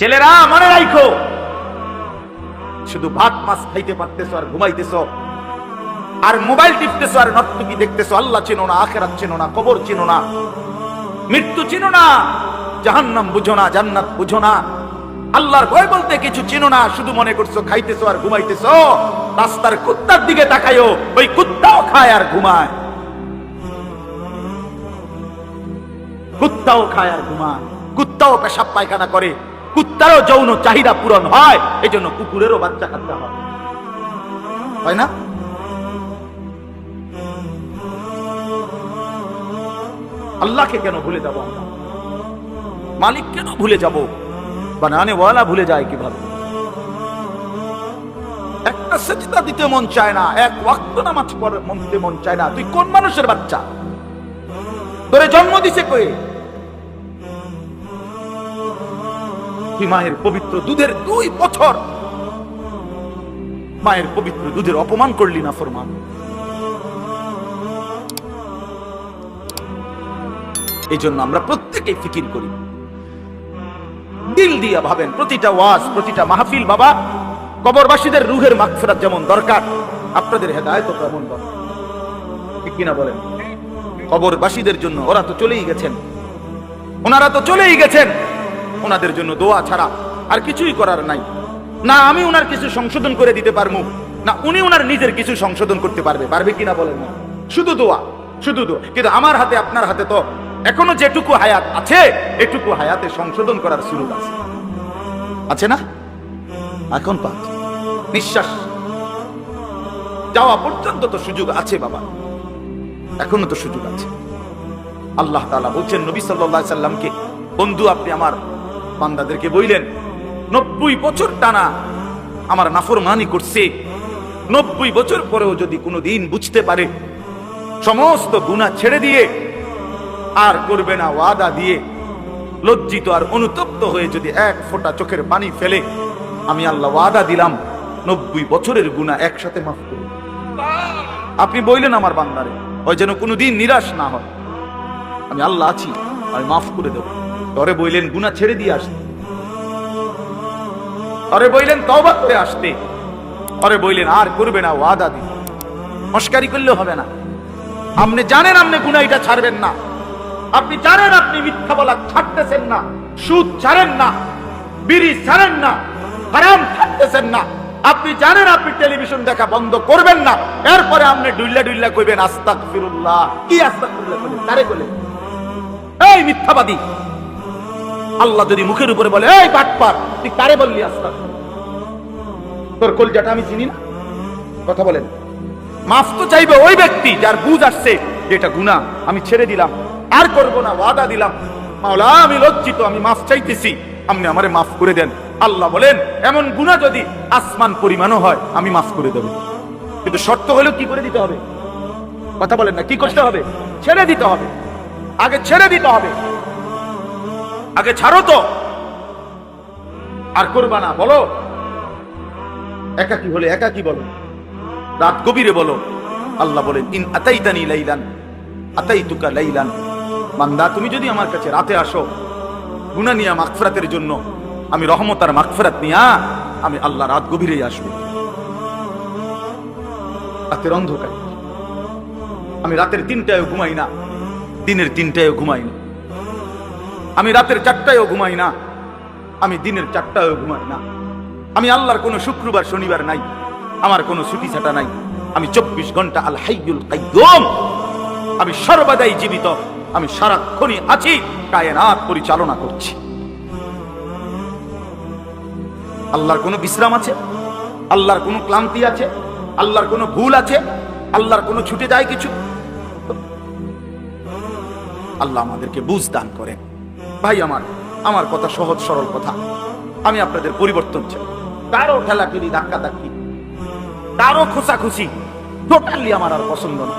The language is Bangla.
ছেলেরা মনে রাখো শুধু ভাত মাছ খাইতে পারতেছো আর ঘুমাইতেছো। আর মোবাইল টিপতেছো আর নর্তকি দেখতেছো। আল্লাহ চেনো না, আখেরাত চেনো না, কবর চেনো না, মৃত্যু চেনো না, জাহান্নাম বুঝো না, জান্নাত বুঝো না। আল্লাহর ভয় বলতে কিছু চেনো না, শুধু মনে করছ খাইতেছো আর ঘুমাইতেছো। রাস্তার কুত্তার দিকে তাকায়ও, ওই কুত্তাও খায় আর ঘুমায়। কুত্তাও খায় আর ঘুমায়। কুত্তাও পেশাব পায়খানা করে। কুত্তারও যৌন চাহিদা পূরণ হয় এই জন্য কুকুরেরও বাচ্চা খাতে হয়। হয় না? আল্লাহকে কেন ভুলে যাব মালিক কেন ভুলে যাব? বানানে ওয়ালা ভুলে যায় কীভাবে? একটা সেজদা দিতে মন চায় না, এক ওয়াক্ত নামাজ পড়ে দিতে মন চায় না। তুই কোন মানুষের বাচ্চা? তোরে জন্ম দিছে কয়ে মায়ের পবিত্র দুধের দুই বছর। মায়ের পবিত্র দুধের অপমান করলি না, ফরমান। এই জন্য আমরা প্রত্যেকে ফিকির করি। দিল দিয়া ভাবেন, প্রতিটা ওয়াজ, প্রতিটা মাহফিল, বাবা, কবরবাসীদের রুহের মাগফিরাত যেমন দরকার, আপনাদের হেদায়ত তেমন দরকার ঠিক কিনা বলেন? কবরবাসীদের জন্য ওরা তো চলেই গেছেন। ওনারা তো চলেই গেছেন। ওনাদের জন্য দোয়া ছাড়া আর কিছুই করার নাই। না, আমি ওনার কিছু সংশোধন করে দিতে পারব, না, উনি ওনার নিজের কিছু সংশোধন করতে পারবে। পারবে কিনা বলেন না। শুধু দোয়া শুধু দোয়া। কিন্তু আমার হাতে, আপনার হাতে তো এখনও যেটুকু হায়াত আছে, এটুকু হায়াতে সংশোধন করার সুযোগ আছে। আছে না? এখন পাচ্ছি নিঃশ্বাস। যাওয়া পর্যন্ত তো সুযোগ আছে বাবা। এখনও তো সুযোগ আছে। আল্লাহ তালা বলছেন, নবী সাল্লাল্লাহু সাল্লামকে, বন্ধু, আপনি আমার বান্দাদেরকে বইলেন, নব্বই বছর টানা আমার নাফরমানি করছে। নব্বই বছর পরেও যদি কোনো দিন বুঝতে পারে, সমস্ত গুণা ছেড়ে দিয়ে আর করবে না, ওয়াদা দিয়ে লজ্জিত আর অনুতপ্ত হয়ে যদি এক ফোঁটা চোখের পানি ফেলে, আমি আল্লাহ ওয়াদা দিলাম, নব্বই বছরের গুণা একসাথে মাফ করব আপনি বইলেন আমার বান্দারে, ওই যেন কোনোদিন নিরাশ না হয় আমি আল্লাহ আছি, আমি মাফ করে দেব। তরে বইলেন গুণা ছেড়ে দিয়ে আসতে। তরে বইলেন তবা করে আসতে। তরে বইলেন আর করবে না ওয়াদা দিন মস্কারি করলে হবে না। আপনি জানেন আপনি গুণা এটা ছাড়বেন না। আপনি জানেন আপনি মিথ্যা বলা ছাড়তেছেন না। সুদ ছাড়েন না। বিড়ি ছাড়েন না। হারাম ছাড়তেছেন না। আপনি জানেন আপনি টেলিভিশন দেখা বন্ধ করবেন না। এরপরে আপনি ডুইল্লা ডুইল্লা কইবেন আস্তাক ফিরুল্লাহ কি আস্তাক ফিরুল্লাহ তারে কইলেন? এই মিথ্যাবাদী। আল্লাহ যদি মুখের উপরে বলে, এই বাটপার, তুই কারে বললি আস্তাক তোর কলজাটা আমি চিনি না। কথা বলেন। মাফ তো চাইবে ওই ব্যক্তি যার বুঝ আসছে যে এটা গুণা আমি ছেড়ে দিলাম, আর করব না, ওয়াদা দিলাম। মাওলা, আমি লজ্জিত, আমি মাফ চাইতেছি, আপনি আমারে মাফ করে দেন। আল্লাহ বলেন, এমন গুণা যদি আসমান পরিমাণও হয়, আমি মাফ করে দেব। কিন্তু শর্ত হলেও কি করে দিতে হবে? কথা বলেন না, কি করতে হবে? ছেড়ে দিতে হবে। আগে ছেড়ে দিতে হবে। আগে ছাড়ো তো। আর করবা না, বলো। একা একাকি হলে একাকি বলো। রাত গভীরে বলো। আল্লাহ বলেন, ইন আতাইতানি লাইলান, আতাইতুকা লাইলান। বান্দা, তুমি যদি আমার কাছে রাতে আসো গুনা নিয়া মাগফিরাতের জন্য, আমি রহমত আর মাগফিরাত নিয়া, আমি আল্লাহ রাত গভীরেই আসব। রাতের অন্ধকার। আমি রাতের তিনটায় ঘুমাই না, দিনের তিনটায় ঘুমাই না। আমি রাতের চারটায়ও ঘুমাই না। আমি দিনের চারটায়ও ঘুমাই না। আমি আল্লাহর কোনো শুক্রবার, শনিবার নাই। আমার কোনো ছুটি ছাটা নাই। আমি চব্বিশ ঘণ্টা আল হাইয়ুল আমি সর্বদাই জীবিত। আমি সারাক্ষণই আছি, কায়নাত পরিচালনা করছি। আল্লাহর কোনো বিশ্রাম আছে? আল্লাহর কোনো ক্লান্তি আছে? আল্লাহর কোনো ভুল আছে? আল্লাহর কোনো ছুটে যায় কিছু? আল্লাহ আমাদেরকে বুঝ দান করেন। ভাই আমার আমার কথা সহজ, সরল কথা। আমি আপনাদের পরিবর্তন চাই। তারও ঠেলাঠেলি ধাক্কা ধাক্কি তারও খোঁচাখুচি টোটালি আমার আর পছন্দ না।